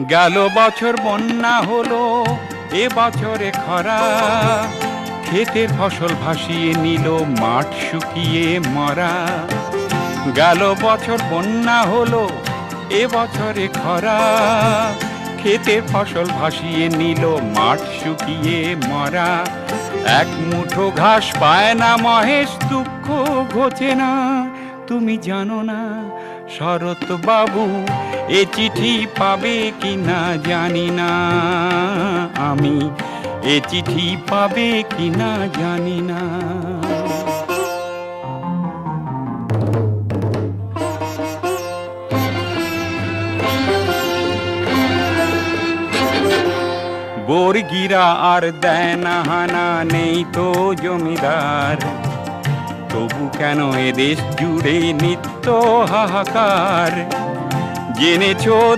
গেল বছর, বন্যা হলো, এ বছরে খরা। ক্ষেতের ফসল ভাসিয়ে নিল, মাঠ শুকিয়ে মরা। গেল বছর, বন্যা হলো, এ বছরে খরা। ক্ষেতের ফসল ভাসিয়ে নিল, মাঠ শুকিয়ে মরা। এক মুঠো ঘাস পায় না, মহেশ, দুঃখ ঘোচে না। তুমি জানো না, শরৎ বাবু, এ চিঠি পাবে কি না জানি না। আমি এ চিঠি পাবে কি না জানি না। বর্গিরা আর দেয় না হানা নেই তো জমিদার। তবু কেন এদেশ জুড়ে নিত্য হাহাকার? জেনেছো